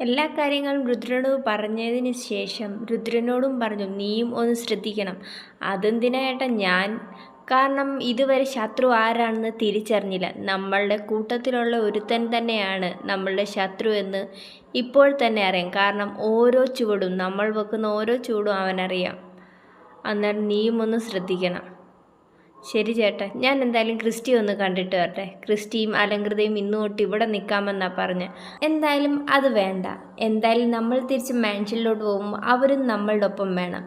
എല്ലാ കാര്യങ്ങളും രുദ്രനോട് പറഞ്ഞതിന് ശേഷം രുദ്രനോടും പറഞ്ഞു നീയും ഒന്ന് ശ്രദ്ധിക്കണം. അതെന്തിനാ ഞാൻ? കാരണം ഇതുവരെ ശത്രു ആരാണെന്ന് തിരിച്ചറിഞ്ഞില്ല. നമ്മളുടെ കൂട്ടത്തിലുള്ള ഒരുത്തൻ തന്നെയാണ് നമ്മളുടെ ശത്രു എന്ന് ഇപ്പോൾ തന്നെ അറിയാം. കാരണം ഓരോ ചൂടും നമ്മൾ വെക്കുന്ന ഓരോ ചുവടും അവനറിയാം. അന്നേരം നീയും ഒന്ന് ശ്രദ്ധിക്കണം. ശരി ചേട്ടാ ഞാൻ എന്തായാലും ക്രിസ്റ്റി ഒന്ന് കണ്ടിട്ട് വരട്ടെ. ക്രിസ്റ്റിയും അലങ്കൃതയും ഇന്നു തൊട്ട് ഇവിടെ നിൽക്കാമെന്നാ പറഞ്ഞ്. എന്തായാലും അത് വേണ്ട. എന്തായാലും നമ്മൾ തിരിച്ച് മാൻഷനിലോട്ട് പോകുമ്പോൾ അവരും നമ്മളുടെ ഒപ്പം വേണം.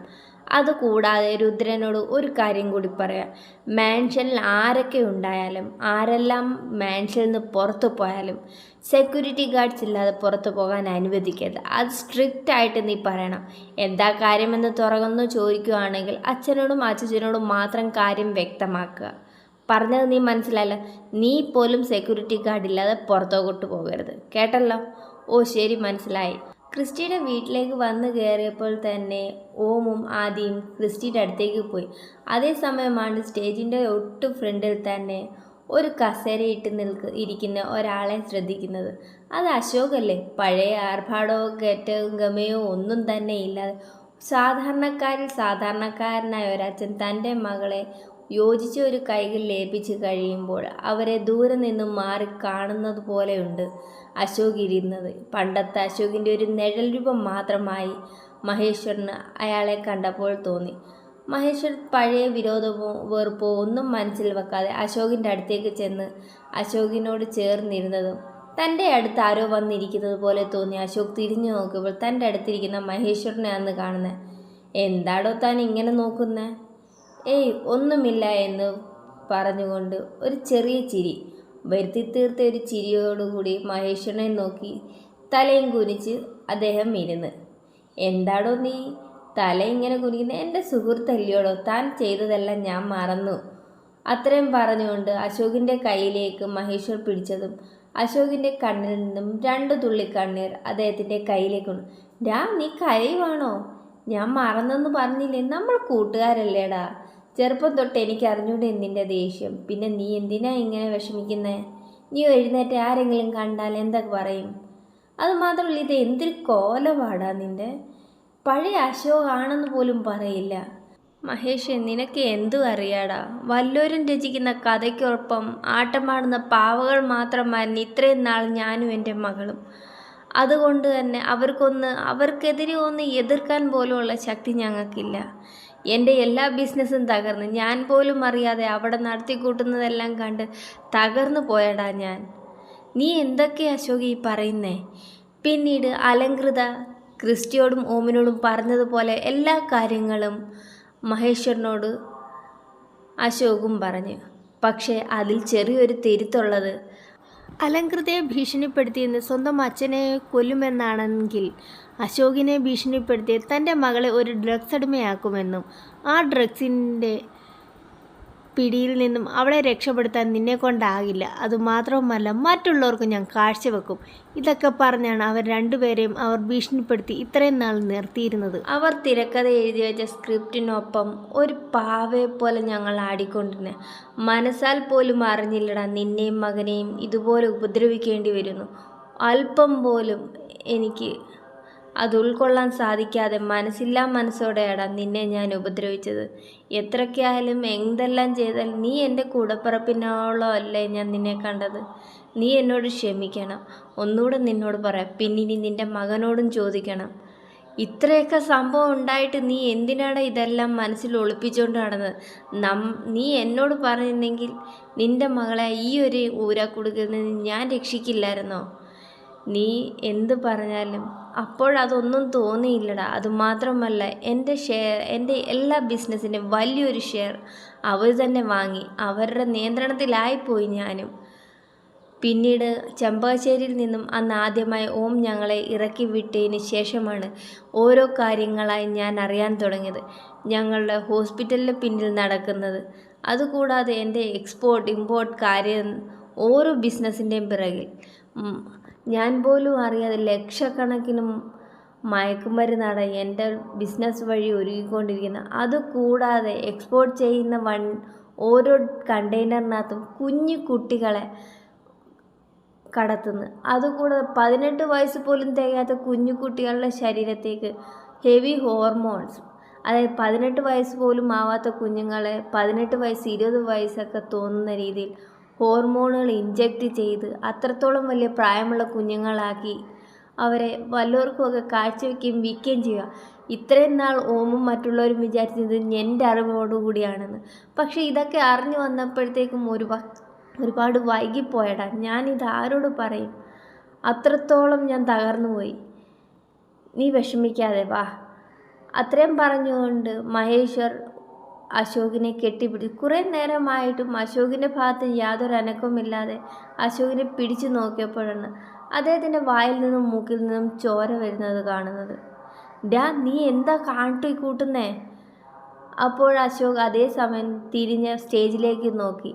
അതുകൂടാതെ രുദ്രനോട് ഒരു കാര്യം കൂടി പറയാം. മാൻഷനിൽ ആരൊക്കെ ഉണ്ടായാലും ആരെല്ലാം മാൻഷനിൽ നിന്ന് പുറത്തു പോയാലും സെക്യൂരിറ്റി ഗാർഡ്സ് ഇല്ലാതെ പുറത്തു പോകാൻ അനുവദിക്കരുത്. അത് സ്ട്രിക്റ്റ് ആയിട്ട് നീ പറയണം. എന്താ കാര്യമെന്ന് തുറന്നു ചോദിക്കുകയാണെങ്കിൽ അച്ഛനോടും അച്ഛനോടും മാത്രം കാര്യം വ്യക്തമാക്കുക. പറഞ്ഞത് നീ മനസ്സിലായല്ലോ? നീ പോലും സെക്യൂരിറ്റി ഗാർഡ് ഇല്ലാതെ പുറത്തോട്ട് പോകരുത്. കേട്ടല്ലോ? ഓ ശരി മനസ്സിലായി. ക്രിസ്റ്റിയുടെ വീട്ടിലേക്ക് വന്നു കയറിയപ്പോൾ തന്നെ ഓമും ആദിയും ക്രിസ്റ്റിയുടെ അടുത്തേക്ക് പോയി. അതേസമയമാണ് സ്റ്റേജിന്റെ ഒട്ടു ഫ്രണ്ടിൽ തന്നെ ഒരു കസേരയിട്ട് നിൽക്ക് ഇരിക്കുന്ന ഒരാളെ ശ്രദ്ധിക്കുന്നത്. അത് അശോകല്ലേ? പഴയ ആർഭാടോ കയറ്റവും ഗമയോ ഒന്നും തന്നെ ഇല്ലാതെ സാധാരണക്കാരിൽ സാധാരണക്കാരനായ ഒരച്ഛൻ തന്റെ മകളെ യോജിച്ച ഒരു കൈകൾ ലേപിച്ച് കഴിയുമ്പോൾ അവരെ ദൂരെ നിന്നും മാറി കാണുന്നത് പോലെയുണ്ട് അശോക് ഇരുന്നത്. പണ്ടത്തെ അശോകിന്റെ ഒരു നിഴൽ രൂപം മാത്രമായി മഹേശ്വരന് അയാളെ കണ്ടപ്പോൾ തോന്നി. മഹേശ്വർ പഴയ വിരോധമോ വെറുപ്പോ ഒന്നും മനസ്സിൽ വെക്കാതെ അശോകിന്റെ അടുത്തേക്ക് ചെന്ന് അശോകിനോട് ചേർന്നിരുന്നതും തന്റെ അടുത്ത് ആരോ വന്നിരിക്കുന്നത് പോലെ തോന്നി അശോക് തിരിഞ്ഞു നോക്കുമ്പോൾ തന്റെ അടുത്തിരിക്കുന്ന മഹേശ്വരനെ അന്ന് കാണുന്നത് എന്താടോ താൻ ഇങ്ങനെ നോക്കുന്നേ? ഏയ് ഒന്നുമില്ല എന്ന് പറഞ്ഞുകൊണ്ട് ഒരു ചെറിയ ചിരി വരുത്തി തീർത്ത ഒരു ചിരിയോടുകൂടി മഹേശ്വരനെ നോക്കി തലയും കുനിച്ച് അദ്ദേഹം ഇരുന്ന്. എന്താടോ നീ തല ഇങ്ങനെ കുനിക്കുന്ന? എന്റെ സുഹൃത്തല്ലയോടോ? താൻ ചെയ്തതെല്ലാം ഞാൻ മറന്നു. അത്രയും പറഞ്ഞുകൊണ്ട് അശോകിന്റെ കയ്യിലേക്ക് മഹേശ്വർ പിടിച്ചതും അശോകിന്റെ കണ്ണിൽ നിന്നും രണ്ട് തുള്ളി കണ്ണീർ അദ്ദേഹത്തിന്റെ കയ്യിലേക്ക് കൊണ്ടു ഡാ നീ കരയുവാണോ? ഞാൻ മറന്നെന്ന് പറഞ്ഞില്ലേ? നമ്മൾ കൂട്ടുകാരല്ലേടാ. ചെറുപ്പം തൊട്ട് എനിക്ക് അറിഞ്ഞൂടെ നിന്റെ ദേഷ്യം. പിന്നെ നീ എന്തിനാ ഇങ്ങനെ വിഷമിക്കുന്നേ? നീ എഴുന്നേറ്റ് ആരെങ്കിലും കണ്ടാൽ എന്തൊക്കെ പറയും? അതുമാത്രമല്ല ഇത് എന്തൊരു കോലപാടാ നിന്റെ? പഴയ അശോകാണെന്ന് പോലും പറയില്ല. മഹേഷ് നിനക്ക് എന്തു അറിയാടാ? വല്ലോരും രചിക്കുന്ന കഥയ്ക്കൊപ്പം ആട്ടമാടുന്ന പാവകൾ മാത്രമായിരുന്നു ഇത്രയും നാൾ ഞാനും എന്റെ മകളും. അതുകൊണ്ട് തന്നെ അവർക്കൊന്ന് അവർക്കെതിരെ ഒന്ന് എതിർക്കാൻ പോലുമുള്ള ശക്തി ഞങ്ങൾക്കില്ല. എന്റെ എല്ലാ ബിസിനസ്സും തകർന്ന്. ഞാൻ പോലും അറിയാതെ അവിടെ നടത്തിക്കൂട്ടുന്നതെല്ലാം കണ്ട് തകർന്നു പോയടാ ഞാൻ. നീ എന്തൊക്കെയാ അശോക് പറയുന്നേ? പിന്നീട് അലങ്കൃത ക്രിസ്റ്റിയോടും ഓമിനോടും പറഞ്ഞതുപോലെ എല്ലാ കാര്യങ്ങളും മഹേശ്വരനോട് അശോകും പറഞ്ഞു. പക്ഷേ അതിൽ ചെറിയൊരു തിരുത്തുള്ളത് അലങ്കൃതയെ ഭീഷണിപ്പെടുത്തിയെന്ന് സ്വന്തം അച്ഛനെ കൊല്ലുമെന്നാണെങ്കിൽ അശോകിനെ ഭീഷണിപ്പെടുത്തി തന്റെ മകളെ ഒരു ഡ്രഗ്സ് അടിമയാക്കുമെന്നും ആ ഡ്രഗ്സിന്റെ പിടിയിൽ നിന്നും അവളെ രക്ഷപ്പെടുത്താൻ നിന്നെ കൊണ്ടാകില്ല. അതുമാത്രവുമല്ല മറ്റുള്ളവർക്കും ഞാൻ കാഴ്ചവെക്കും. ഇതൊക്കെ പറഞ്ഞാണ് അവർ രണ്ടുപേരെയും അവർ ഭീഷണിപ്പെടുത്തി ഇത്രയും നാൾ നിർത്തിയിരുന്നത്. അവർ തിരക്കഥ എഴുതി വെച്ച സ്ക്രിപ്റ്റിനൊപ്പം ഒരു പാവയെ പോലെ ഞങ്ങൾ ആടിക്കൊണ്ടിരുന്നു. മനസ്സാൽ പോലും അറിഞ്ഞില്ലടാ നിന്നെയും മകനെയും ഇതുപോലെ ഉപദ്രവിക്കേണ്ടി വരുന്നു. അല്പം പോലും എനിക്ക് അത് ഉൾക്കൊള്ളാൻ സാധിക്കാതെ മനസ്സില്ലാ മനസ്സോടെയാണ് നിന്നെ ഞാൻ ഉപദ്രവിച്ചത്. എത്രയ്ക്കായാലും എന്തെല്ലാം ചെയ്താൽ നീ എന്റെ കൂടപ്പിറപ്പിനോളം അല്ലേ ഞാൻ നിന്നെ കണ്ടത്? നീ എന്നോട് ക്ഷമിക്കണം. ഒന്നുകൂടെ നിന്നോട് പറയാം. പിന്നിനി നിന്റെ മകനോടും ചോദിക്കണം. ഇത്രയൊക്കെ സംഭവം ഉണ്ടായിട്ട് നീ എന്തിനാണ് ഇതെല്ലാം മനസ്സിൽ ഒളിപ്പിച്ചുകൊണ്ട് നടന്നത്? നം നീ എന്നോട് പറഞ്ഞിരുന്നെങ്കിൽ നിന്റെ മകളെ ഈ ഒരു ഊരാക്കുടുക്കിൽ നിന്ന് ഞാൻ രക്ഷിക്കില്ലായിരുന്നോ? നീ എന്ത് പറഞ്ഞാലും അപ്പോഴതൊന്നും തോന്നിയില്ലടാ. അതുമാത്രമല്ല എന്റെ ഷെയർ എന്റെ എല്ലാ ബിസിനസ്സിന്റെ വലിയൊരു ഷെയർ അവർ തന്നെ വാങ്ങി. അവരുടെ നിയന്ത്രണത്തിലായിപ്പോയി ഞാനും. പിന്നീട് ചെമ്പകശ്ശേരിയിൽ നിന്നും അന്ന് ആദ്യമായി ഓം ഞങ്ങളെ ഇറക്കി വിട്ടതിന് ശേഷമാണ് ഓരോ കാര്യങ്ങളായി ഞാൻ അറിയാൻ തുടങ്ങിയത്. ഞങ്ങളുടെ ഹോസ്പിറ്റലിന് പിന്നിൽ നടക്കുന്നത്. അതുകൂടാതെ എന്റെ എക്സ്പോർട്ട് ഇമ്പോർട്ട് കാര്യം ഓരോ ബിസിനസ്സിന്റെയും പിറകിൽ. ഞാൻ പോലും അറിയാതെ ലക്ഷക്കണക്കിന് മയക്കുമരുന്നാണ് എന്റെ ബിസിനസ് വഴി ഒരുക്കിക്കൊണ്ടിരിക്കുന്നത്. അതുകൂടാതെ എക്സ്പോർട്ട് ചെയ്യുന്ന വൺ ഓരോ കണ്ടെയ്നറിനകത്തും കുഞ്ഞു കുട്ടികളെ കടത്തുന്നു. അതുകൂടാതെ പതിനെട്ട് വയസ്സ് പോലും തികയാത്ത കുഞ്ഞു കുട്ടികളുടെ ശരീരത്തേക്ക് ഹെവി ഹോർമോൺസ് അതായത് പതിനെട്ട് വയസ്സ് പോലും ആവാത്ത കുഞ്ഞുങ്ങളെ പതിനെട്ട് വയസ്സ് ഇരുപത് വയസ്സൊക്കെ തോന്നുന്ന രീതിയിൽ ഹോർമോണുകൾ ഇൻജക്റ്റ് ചെയ്ത് അത്രത്തോളം വലിയ പ്രായമുള്ള കുഞ്ഞുങ്ങളാക്കി അവരെ വല്ലവർക്കുമൊക്കെ കാഴ്ചവെക്കുകയും വിൽക്കുകയും ചെയ്യുക. ഇത്രയും നാൾ ഓമും മറ്റുള്ളവരും വിചാരിച്ചത് എന്റെ അറിവോടുകൂടിയാണെന്ന് പക്ഷേ ഇതൊക്കെ അറിഞ്ഞു വന്നപ്പോഴത്തേക്കും ഒരു ഒരുപാട് വൈകിപ്പോയടാ. ഞാനിത് ആരോട് പറയും? അത്രത്തോളം ഞാൻ തകർന്നു പോയി. നീ വിഷമിക്കാതെ വാ. അത്രയും പറഞ്ഞുകൊണ്ട് മഹേശ്വർ അശോകിനെ കെട്ടിപ്പിടി കുറേ നേരമായിട്ടും അശോകിന്റെ ഭാഗത്ത് യാതൊരു അനക്കവുമില്ലാതെ അശോകിനെ പിടിച്ചു നോക്കിയപ്പോഴാണ് അദ്ദേഹത്തിന്റെ വായിൽ നിന്നും മൂക്കിൽ നിന്നും ചോര വരുന്നത് കാണുന്നത്. ഡാ നീ എന്താ കാട്ടി കൂട്ടുന്നേ? അപ്പോൾ അശോക് അതേസമയം തിരിഞ്ഞ് സ്റ്റേജിലേക്ക് നോക്കി.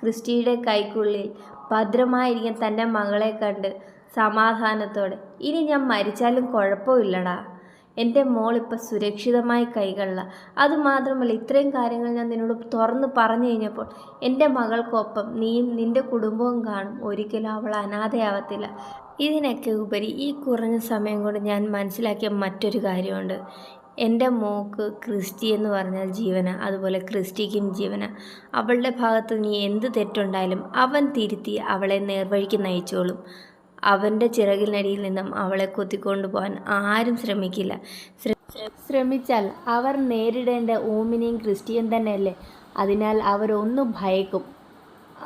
ക്രിസ്റ്റിയുടെ കൈക്കുള്ളിൽ ഭദ്രമായിരിക്കാൻ തന്റെ മകളെ കണ്ട് സമാധാനത്തോടെ ഇനി ഞാൻ മരിച്ചാലും കുഴപ്പമില്ലടാ. എന്റെ ഇപ്പം സുരക്ഷിതമായി കൈകളില അതുമാത്രമല്ല ഇത്രയും കാര്യങ്ങൾ ഞാൻ നിന്നോട് തുറന്ന് പറഞ്ഞു കഴിഞ്ഞപ്പോൾ എന്റെ മകൾക്കൊപ്പം നീയും നിന്റെ കുടുംബവും കാണും. ഒരിക്കലും അവൾ അനാഥയാവത്തില്ല. ഇതിനൊക്കെ ഉപരി ഈ കുറഞ്ഞ സമയം കൊണ്ട് ഞാൻ മനസ്സിലാക്കിയ മറ്റൊരു കാര്യമുണ്ട്. എന്റെ മോക്ക് ക്രിസ്റ്റി എന്ന് പറഞ്ഞാൽ ജീവന. അതുപോലെ ക്രിസ്റ്റിക്കും ജീവന. അവളുടെ ഭാഗത്ത് നീ എന്ത് തെറ്റുണ്ടായാലും അവൻ തിരുത്തി അവളെ നേർവഴിക്ക് നയിച്ചോളും. അവന്റെ ചിറകിനടിയിൽ നിന്നും അവളെ കൊത്തിക്കൊണ്ടുപോകാൻ ആരും ശ്രമിക്കില്ല. ശ്രമിച്ചാൽ അവർ നേരിടേണ്ട ഓമിനെയും ക്രിസ്റ്റിയൻ തന്നെയല്ലേ? അതിനാൽ അവരൊന്നും ഭയക്കും.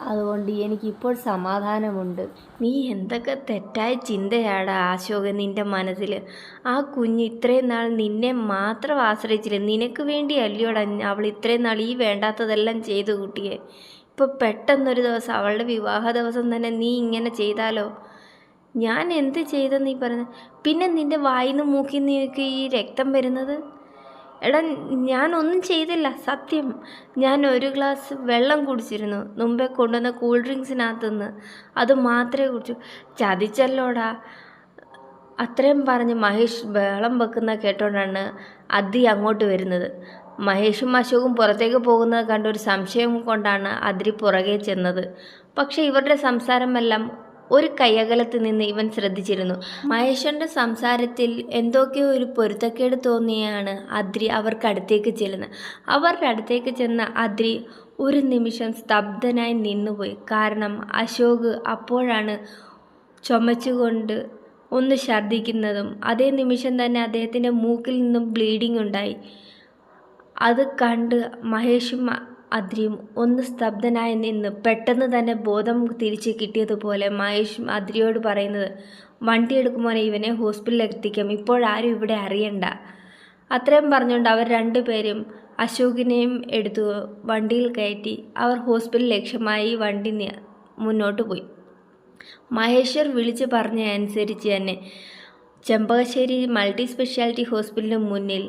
അതുകൊണ്ട് എനിക്കിപ്പോൾ സമാധാനമുണ്ട്. നീ എന്തൊക്കെ തെറ്റായ ചിന്തയാടാ അശോക നിന്റെ മനസ്സിൽ ആ കുഞ്ഞ് ഇത്രയും നാൾ നിന്നെ മാത്രം ആശ്രയിച്ചില്ല? നിനക്ക് വേണ്ടി അല്ലയോടാ അവൾ ഇത്രയും നാൾ ഈ വേണ്ടാത്തതെല്ലാം ചെയ്തു കൂട്ടിയെ? ഇപ്പോൾ പെട്ടെന്നൊരു ദിവസം അവളുടെ വിവാഹ ദിവസം തന്നെ നീ ഇങ്ങനെ ചെയ്താലോ? ഞാൻ എന്ത് ചെയ്തെന്ന് നീ പറയുന്നത്? പിന്നെ നിന്റെ വായിൽ നിന്ന് മൂക്കിൽ നിന്നൊക്കെ ഈ രക്തം വരുന്നത്? എടാ ഒന്നും ചെയ്തില്ല സത്യം. ഞാൻ ഒരു ഗ്ലാസ് വെള്ളം കുടിച്ചിരുന്നു മുമ്പേ കൊണ്ടുവന്ന കൂൾ ഡ്രിങ്ക്സിനകത്തുനിന്ന്. അത് മാത്രമേ കുടിച്ചു. ചതിച്ചല്ലോടാ. അത്രയും പറഞ്ഞ് മഹേഷ് വെള്ളം വെക്കുന്ന കേട്ടോണ്ടാണ് അതി അങ്ങോട്ട് വരുന്നത്. മഹേഷും അശോകും പുറത്തേക്ക് പോകുന്നത് കണ്ട ഒരു സംശയം കൊണ്ടാണ് അതിരി പുറകെ ചെന്നത്. പക്ഷേ ഇവരുടെ സംസാരമെല്ലാം ഒരു കൈയകലത്ത് നിന്ന് ഇവൻ ശ്രദ്ധിച്ചിരുന്നു. മഹേഷന്റെ സംസാരത്തിൽ എന്തൊക്കെയോ ഒരു പൊരുത്തക്കേട് തോന്നിയാണ് അദ്രി അവർക്ക് അടുത്തേക്ക് ചെല്ലുന്നത്. അവരുടെ അടുത്തേക്ക് ചെന്ന അദ്രി ഒരു നിമിഷം സ്തബ്ധനായി നിന്നുപോയി. കാരണം അശോക് അപ്പോഴാണ് ചുമച്ചുകൊണ്ട് ഒന്ന് ഛർദ്ദിക്കുന്നതും അതേ നിമിഷം തന്നെ അദ്ദേഹത്തിന്റെ മൂക്കിൽ നിന്നും ബ്ലീഡിംഗ് ഉണ്ടായി. അത് കണ്ട് മഹേഷും അദ്രിയും ഒന്ന് സ്തബ്ധനായി നിന്ന് പെട്ടെന്ന് തന്നെ ബോധം തിരിച്ച് കിട്ടിയതുപോലെ മഹേഷ് അദ്രിയോട് പറയുന്നത് വണ്ടി എടുക്കുമ്പോൾ ഇവനെ ഹോസ്പിറ്റലിൽ എത്തിക്കാം ഇപ്പോഴാരും ഇവിടെ അറിയണ്ട. അത്രയും പറഞ്ഞുകൊണ്ട് അവർ രണ്ടുപേരും അശോകിനെയും എടുത്തു വണ്ടിയിൽ കയറ്റി. അവർ ഹോസ്പിറ്റൽ ലക്ഷ്യമായി വണ്ടി മുന്നോട്ട് പോയി. മഹേശ്വർ വിളിച്ച് പറഞ്ഞ അനുസരിച്ച് തന്നെ ചെമ്പകശ്ശേരി മൾട്ടി സ്പെഷ്യാലിറ്റി ഹോസ്പിറ്റലിന് മുന്നിൽ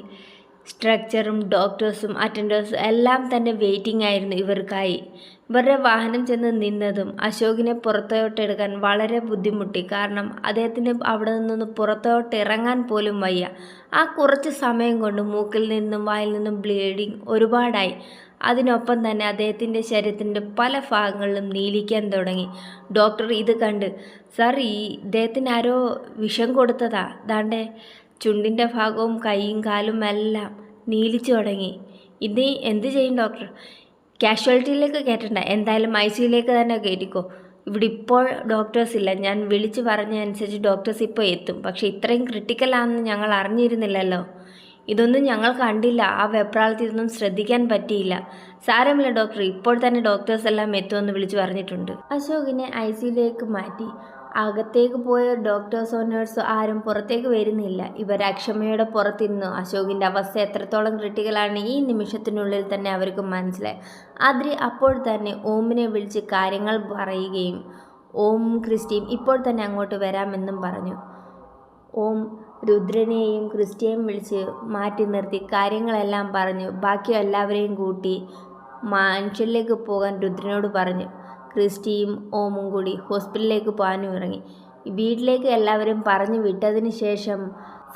സ്ട്രക്ചറും ഡോക്ടേഴ്സും അറ്റൻഡേഴ്സും എല്ലാം തന്നെ വെയിറ്റിംഗ് ആയിരുന്നു ഇവർക്കായി. ഇവരുടെ വാഹനം ചെന്ന് നിന്നതും അശോകിനെ പുറത്തോട്ടെടുക്കാൻ വളരെ ബുദ്ധിമുട്ടി. കാരണം അദ്ദേഹത്തിന് അവിടെ നിന്നൊന്ന് പുറത്തോട്ട് ഇറങ്ങാൻ പോലും വയ്യ. ആ കുറച്ച് സമയം കൊണ്ട് മൂക്കിൽ നിന്നും വായിൽ നിന്നും ബ്ലീഡിങ് ഒരുപാടായി. അതിനൊപ്പം തന്നെ അദ്ദേഹത്തിന്റെ ശരീരത്തിന്റെ പല ഭാഗങ്ങളിലും നീലിക്കാൻ തുടങ്ങി. ഡോക്ടർ ഇത് കണ്ട് സർ ഈ ഇദ്ദേഹത്തിന് ആരോ വിഷം കൊടുത്തതാ. ദാണ്ടെ ചുണ്ടിന്റെ ഭാഗവും കൈയും കാലും എല്ലാം നീലിച്ചു തുടങ്ങി. ഇനി എന്ത് ചെയ്യും ഡോക്ടർ കാഷ്വാലിറ്റിയിലേക്ക് കയറ്റണ്ട. എന്തായാലും ഐ സിയിലേക്ക് തന്നെ കയറ്റിക്കോ. ഇവിടെ ഇപ്പോൾ ഡോക്ടേഴ്സ് ഇല്ല. ഞാൻ വിളിച്ചു പറഞ്ഞതനുസരിച്ച് ഡോക്ടേഴ്സ് ഇപ്പോൾ എത്തും. പക്ഷേ ഇത്രയും ക്രിട്ടിക്കലാണെന്ന് ഞങ്ങൾ അറിഞ്ഞിരുന്നില്ലല്ലോ. ഇതൊന്നും ഞങ്ങൾ കണ്ടില്ല. ആ വെപ്രാളത്തിൽ ഇതൊന്നും ശ്രദ്ധിക്കാൻ പറ്റിയില്ല. സാരമില്ല ഡോക്ടർ ഇപ്പോൾ തന്നെ ഡോക്ടേഴ്സ് എല്ലാം എത്തുമെന്ന് വിളിച്ചു പറഞ്ഞിട്ടുണ്ട്. അശോകിനെ ഐ സിയിലേക്ക് മാറ്റി. അകത്തേക്ക് പോയ ഡോക്ടേഴ്സോ നേഴ്സോ ആരും പുറത്തേക്ക് വരുന്നില്ല. ഇവർ അക്ഷമയുടെ പുറത്തിരുന്നു. അശോകിന്റെ അവസ്ഥ എത്രത്തോളം ക്രിട്ടിക്കലാണ് ഈ നിമിഷത്തിനുള്ളിൽ തന്നെ അവർക്ക് മനസ്സിലായി. ആദ്രി അപ്പോൾ തന്നെ ഓമിനെ വിളിച്ച് കാര്യങ്ങൾ പറയുകയും ഓം ക്രിസ്റ്റിയും ഇപ്പോൾ തന്നെ അങ്ങോട്ട് വരാമെന്നും പറഞ്ഞു. ഓം രുദ്രനെയും ക്രിസ്റ്റിയെയും വിളിച്ച് മാറ്റി നിർത്തി. കാര്യങ്ങളെല്ലാം പറഞ്ഞു. ബാക്കി എല്ലാവരെയും കൂട്ടി മനുഷ്യരിലേക്ക് പോകാൻ രുദ്രനോട് പറഞ്ഞു. ക്രിസ്റ്റിയും ഓമും കൂടി ഹോസ്പിറ്റലിലേക്ക് പോകാനും ഇറങ്ങി വീട്ടിലേക്ക് എല്ലാവരും പറഞ്ഞു വിട്ടതിന് ശേഷം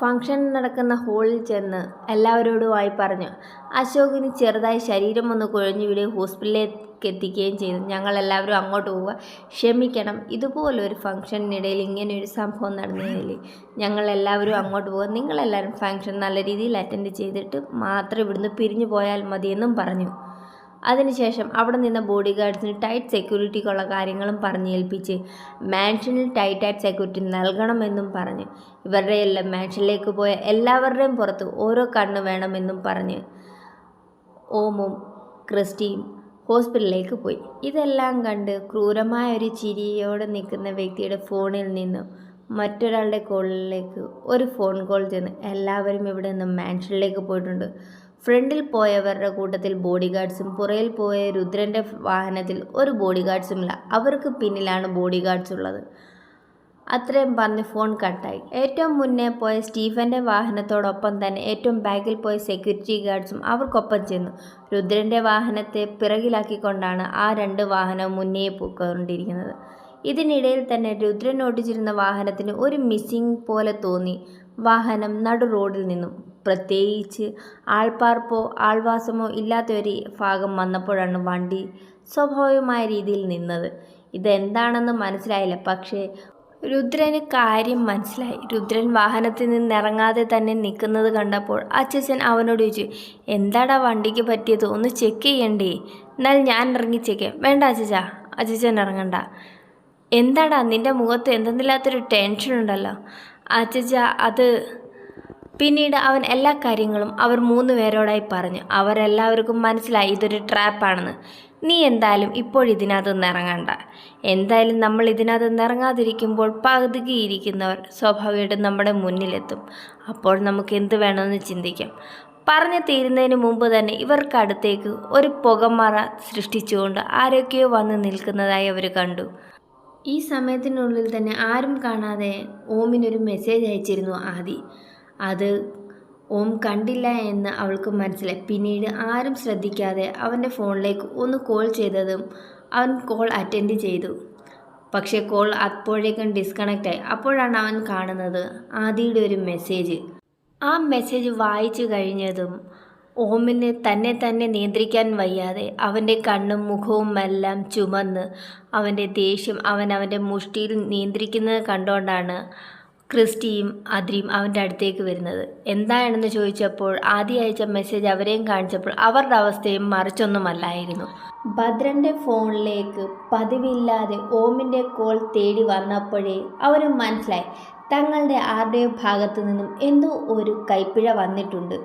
ഫംഗ്ഷൻ നടക്കുന്ന ഹോളിൽ ചെന്ന് എല്ലാവരോടുമായി പറഞ്ഞു അശോകിന് ചെറുതായി ശരീരം ഒന്ന് കുഴഞ്ഞു വീട് ഹോസ്പിറ്റലിലേക്ക് എത്തിക്കുകയും ചെയ്തു. ഞങ്ങളെല്ലാവരും അങ്ങോട്ട് പോവുക. ക്ഷമിക്കണം. ഇതുപോലൊരു ഫംഗ്ഷനിടയിൽ ഇങ്ങനെ ഒരു സംഭവം നടന്നതിൽ ഞങ്ങളെല്ലാവരും അങ്ങോട്ട് പോവുക. നിങ്ങളെല്ലാവരും ഫംഗ്ഷൻ നല്ല രീതിയിൽ അറ്റൻഡ് ചെയ്തിട്ട് മാത്രം ഇവിടുന്ന് പിരിഞ്ഞു പോയാൽ മതിയെന്നും പറഞ്ഞു. അതിനുശേഷം അവിടെ നിന്ന ബോഡി ഗാർഡ്സിന് ടൈറ്റ് സെക്യൂരിറ്റിക്കുള്ള കാര്യങ്ങളും പറഞ്ഞേൽപ്പിച്ച് മാൻഷനിൽ ടൈറ്റ് ടൈറ്റായിട്ട് സെക്യൂരിറ്റി നൽകണമെന്നും പറഞ്ഞ്. ഇവരുടെ എല്ലാം മാൻഷനിലേക്ക് പോയ എല്ലാവരുടെയും പുറത്ത് ഓരോ കണ്ണ് വേണമെന്നും പറഞ്ഞ് ഓമും ക്രിസ്റ്റിയും ഹോസ്പിറ്റലിലേക്ക് പോയി. ഇതെല്ലാം കണ്ട് ക്രൂരമായ ഒരു ചിരിയോടെ നിൽക്കുന്ന വ്യക്തിയുടെ ഫോണിൽ നിന്നും മറ്റൊരാളുടെ കോളിലേക്ക് ഒരു ഫോൺ കോൾ ചെന്ന് എല്ലാവരും ഇവിടെ നിന്ന് മാൻഷനിലേക്ക് പോയിട്ടുണ്ട്. ഫ്രണ്ടിൽ പോയവരുടെ കൂട്ടത്തിൽ ബോഡിഗാർഡ്സും പുറയിൽ പോയ രുദ്രന്റെ വാഹനത്തിൽ ഒരു ബോഡിഗാർഡ്സുമില്ല. അവർക്ക് പിന്നിലാണ് ബോഡിഗാർഡ്സ് ഉള്ളത്. അത്രയും പറഞ്ഞ് ഫോൺ കട്ടായി. ഏറ്റവും മുന്നേ പോയ സ്റ്റീഫന്റെ വാഹനത്തോടൊപ്പം തന്നെ ഏറ്റവും ബാക്കിൽ പോയ സെക്യൂരിറ്റി ഗാർഡ്സും അവർക്കൊപ്പം ചെന്നു. രുദ്രന്റെ വാഹനത്തെ പിറകിലാക്കിക്കൊണ്ടാണ് ആ രണ്ട് വാഹനവും മുന്നേ പോയിക്കൊണ്ടിരിക്കുന്നത്. ഇതിനിടയിൽ തന്നെ രുദ്രൻ ഓടിച്ചിരുന്ന വാഹനത്തിന് ഒരു മിസ്സിംഗ് പോലെ തോന്നി. വാഹനം നടു റോഡിൽ നിന്നും. പ്രത്യേകിച്ച് ആൾപ്പാർപ്പോ ആൾവാസമോ ഇല്ലാത്ത ഒരു ഭാഗം വന്നപ്പോഴാണ് വണ്ടി സ്വാഭാവികമായ രീതിയിൽ നിന്നത്. ഇതെന്താണെന്ന് മനസ്സിലായില്ല. പക്ഷേ രുദ്രന് കാര്യം മനസ്സിലായി. രുദ്രൻ വാഹനത്തിൽ നിന്ന് ഇറങ്ങാതെ തന്നെ നിൽക്കുന്നത് കണ്ടപ്പോൾ അച്ഛൻ അവനോട് ചോദിച്ചു എന്താടാ വണ്ടിക്ക് പറ്റിയത്? ഒന്ന് ചെക്ക് ചെയ്യണ്ടേ? എന്നാൽ ഞാൻ ഇറങ്ങി ചെക്ക് വേണ്ട അച്ഛച്ചാ അച്ഛൻ ഇറങ്ങണ്ട. എന്താടാ നിന്റെ മുഖത്ത് എന്തെന്നില്ലാത്തൊരു ടെൻഷൻ ഉണ്ടല്ലോ? അച്ചച്ച അത് പിന്നീട് അവൻ എല്ലാ കാര്യങ്ങളും അവർ മൂന്ന് പേരോടായി പറഞ്ഞു. അവരെല്ലാവർക്കും മനസ്സിലായി ഇതൊരു ട്രാപ്പാണെന്ന് നീ എന്തായാലും നിന്ന് ഇറങ്ങണ്ട. എന്തായാലും നമ്മൾ ഇതിനകത്ത് നിന്ന് ഇറങ്ങാതിരിക്കുമ്പോൾ പകുതി ഇരിക്കുന്നവർ സ്വാഭാവികമായിട്ടും നമ്മുടെ മുന്നിലെത്തും. അപ്പോൾ നമുക്ക് എന്ത് വേണമെന്ന് ചിന്തിക്കാം. പറഞ്ഞു തീരുന്നതിന് മുമ്പ് തന്നെ ഇവർക്കടുത്തേക്ക് ഒരു പുകമറ സൃഷ്ടിച്ചുകൊണ്ട് ആരൊക്കെയോ വന്ന് നിൽക്കുന്നതായി അവർ കണ്ടു. ഈ സമയത്തിനുള്ളിൽ തന്നെ ആരും കാണാതെ ഓമിനൊരു മെസ്സേജ് അയച്ചിരുന്നു ആദി. അത് ഓം കണ്ടില്ല എന്ന് അവൾക്ക് മനസ്സിലായി. പിന്നീട് ആരും ശ്രദ്ധിക്കാതെ അവന്റെ ഫോണിലേക്ക് ഒന്ന് കോൾ ചെയ്തതും അവൻ കോൾ അറ്റൻഡ് ചെയ്തു. പക്ഷേ കോൾ അപ്പോഴേക്കും ഡിസ്കണക്റ്റായി അപ്പോഴാണ് അവൻ കാണുന്നത് ആദിയുടെ ഒരു മെസ്സേജ് ആ മെസ്സേജ് വായിച്ചു കഴിഞ്ഞതും ഓമിന് തന്നെ തന്നെ നിയന്ത്രിക്കാൻ വയ്യാതെ അവന്റെ കണ്ണും മുഖവും എല്ലാം ചുമന്ന് അവന്റെ ദേഷ്യം അവൻ അവന്റെ മുഷ്ടിയിൽ നിയന്ത്രിക്കുന്നത് കണ്ടുകൊണ്ടാണ് ക്രിസ്റ്റിയും അദ്രിയും അവന്റെ അടുത്തേക്ക് വരുന്നത്. എന്താണെന്ന് ചോദിച്ചപ്പോൾ ആദ്യം അയച്ച മെസ്സേജ് അവരെയും കാണിച്ചപ്പോൾ അവരുടെ അവസ്ഥയും മറിച്ചൊന്നുമല്ലായിരുന്നു. ഭദ്രന്റെ ഫോണിലേക്ക് പതിവില്ലാതെ ഓമിന്റെ കോൾ തേടി വന്നപ്പോഴേ അവന് മനസ്സിലായി തങ്ങളുടെ ആരുടെയോ ഭാഗത്തു നിന്നും എന്തോ ഒരു കൈപ്പിഴ വന്നിട്ടുണ്ട്.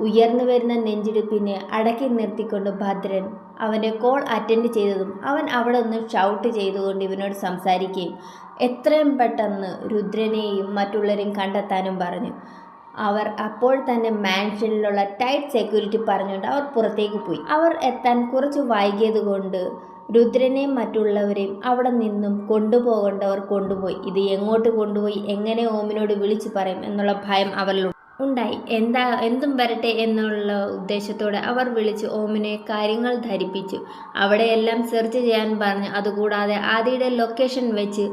ഉയർന്നു വരുന്ന നെഞ്ചിടിപ്പിനെ അടക്കി നിർത്തിക്കൊണ്ട് ഭദ്രൻ അവന്റെ കോൾ അറ്റൻഡ് ചെയ്തതും അവൻ അവിടെ നിന്ന് ഷൗട്ട് ചെയ്തുകൊണ്ട് ഇവനോട് സംസാരിക്കുകയും എത്രയും പെട്ടെന്ന് രുദ്രനെയും മറ്റുള്ളവരെയും കണ്ടെത്താനും പറഞ്ഞു. അവർ അപ്പോൾ തന്നെ മാൻഷനിലുള്ള ടൈറ്റ് സെക്യൂരിറ്റി പറഞ്ഞുകൊണ്ട് അവർ പുറത്തേക്ക് പോയി. അവർ എത്താൻ കുറച്ച് വൈകിയതുകൊണ്ട് രുദ്രനെയും മറ്റുള്ളവരെയും അവിടെ നിന്നും കൊണ്ടുപോകേണ്ടവർ കൊണ്ടുപോയി. ഇത് എങ്ങോട്ട് കൊണ്ടുപോയി? എങ്ങനെ ഓമിനോട് വിളിച്ചു പറയും? എന്നുള്ള ഭയം അവരിൽ ഉണ്ടായി. എന്താ എന്തും വരട്ടെ എന്നുള്ള ഉദ്ദേശത്തോടെ അവർ വിളിച്ച് ഓമിനെ കാര്യങ്ങൾ ധരിപ്പിച്ചു. അവിടെയെല്ലാം സെർച്ച് ചെയ്യാൻ പറഞ്ഞു. അതുകൂടാതെ ആദിയുടെ ലൊക്കേഷൻ വെച്ച്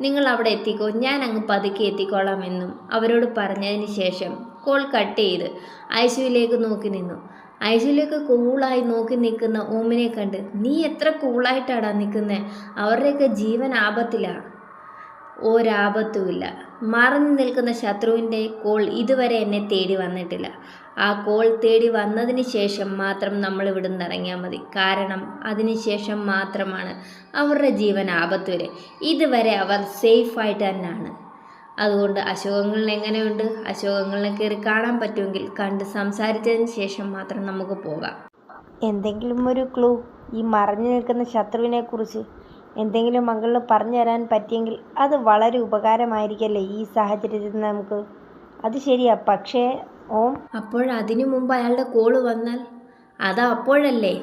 നിങ്ങൾ അവിടെ എത്തിക്കോ ഞാൻ അങ്ങ് പതുക്കെ എത്തിക്കോളാം എന്നും അവരോട് പറഞ്ഞതിന് ശേഷം കോൾ കട്ട് ചെയ്ത് ഐശുവിലേക്ക് നോക്കി നിന്നു. ഐശുവിലേക്ക് കൂളായി നോക്കി നിൽക്കുന്ന ഓമിനെ കണ്ട് നീ എത്ര കൂളായിട്ടാടാ നിൽക്കുന്നത് അവരുടെയൊക്കെ ജീവൻ ആപത്തിലാണ് ഒരാപത്തുമില്ല. മറഞ്ഞു നിൽക്കുന്ന ശത്രുവിന്റെ കോൾ ഇതുവരെ എന്നെ തേടി വന്നിട്ടില്ല. ആ കോൾ തേടി വന്നതിന് ശേഷം മാത്രം നമ്മൾ ഇവിടെ നിന്ന് ഇറങ്ങിയാൽ മതി. കാരണം അതിന് ശേഷം മാത്രമാണ് അവരുടെ ജീവൻ ആപത്ത് വരെ. ഇതുവരെ അവർ സേഫായിട്ട് തന്നെയാണ്. അതുകൊണ്ട് അശോകങ്ങളിൽ എങ്ങനെയുണ്ട്? അശോകങ്ങളിനെ കയറി കാണാൻ പറ്റുമെങ്കിൽ കണ്ട് സംസാരിച്ചതിന് ശേഷം മാത്രം നമുക്ക് പോകാം. എന്തെങ്കിലും ഒരു ക്ലൂ ഈ മറഞ്ഞു നിൽക്കുന്ന ശത്രുവിനെ കുറിച്ച് എന്തെങ്കിലും മകളിന് പറഞ്ഞു തരാൻ പറ്റിയെങ്കിൽ അത് വളരെ ഉപകാരമായിരിക്കല്ലേ ഈ സാഹചര്യത്തിൽ നമുക്ക്? അത് ശരിയാ. പക്ഷേ ഓം. അപ്പോൾ അതിനു മുമ്പ് അയാളുടെ കോൾ വന്നാൽ അത് അപ്പോഴല്ലേ?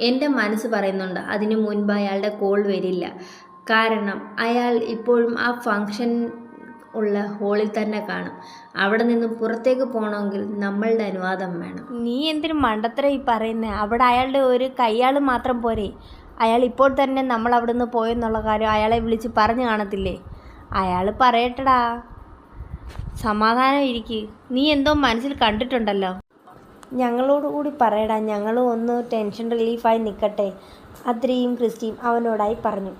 എന്റെ മനസ്സ് പറയുന്നുണ്ട്. അതിനു മുൻപ് അയാളുടെ കോൾ വരില്ല. കാരണം അയാൾ ഇപ്പോഴും ആ ഫങ്ഷൻ ഉള്ള ഹോളിൽ തന്നെ കാണും. അവിടെ നിന്നും പുറത്തേക്ക് പോകണമെങ്കിൽ നമ്മളുടെ അനുവാദം വേണം. നീ എന്തിനും മണ്ടത്തര ഈ പറയുന്നത് അവിടെ അയാളുടെ ഒരു കയ്യാൾ മാത്രം പോരെ. അയാൾ ഇപ്പോൾ തന്നെ നമ്മൾ അവിടെ നിന്ന് പോയെന്നുള്ള കാര്യം അയാളെ വിളിച്ച് പറഞ്ഞു കാണത്തില്ലേ? അയാൾ പറയട്ടടാ. സമാധാനം ഇരിക്ക്. നീ എന്തോ മനസ്സിൽ കണ്ടിട്ടുണ്ടല്ലോ. ഞങ്ങളോട് കൂടി പറയടാ. ഞങ്ങളും ഒന്ന് ടെൻഷൻ റിലീഫായി നിൽക്കട്ടെ അത്രയും ക്രിസ്റ്റിയും അവനോടായി പറഞ്ഞു.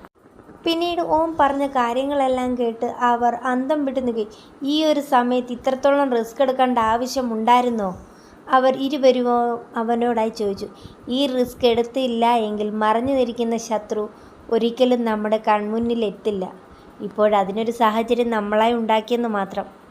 പിന്നീട് ഓം പറഞ്ഞ കാര്യങ്ങളെല്ലാം കേട്ട് അവർ അന്തം വിട്ടു നിൽക്കി ഈ ഒരു സമയത്ത് ഇത്രത്തോളം റിസ്ക് എടുക്കേണ്ട ആവശ്യമുണ്ടായിരുന്നോ അവർ ഇരുവരും അവനോടായി ചോദിച്ചു ഈ റിസ്ക് എടുത്തില്ല എങ്കിൽ മറഞ്ഞു നിൽക്കുന്ന ശത്രു ഒരിക്കലും നമ്മുടെ കൺമുന്നിൽ എത്തില്ല ഇപ്പോഴതിനൊരു സാഹചര്യം നമ്മളായി ഉണ്ടാക്കിയെന്ന് മാത്രം.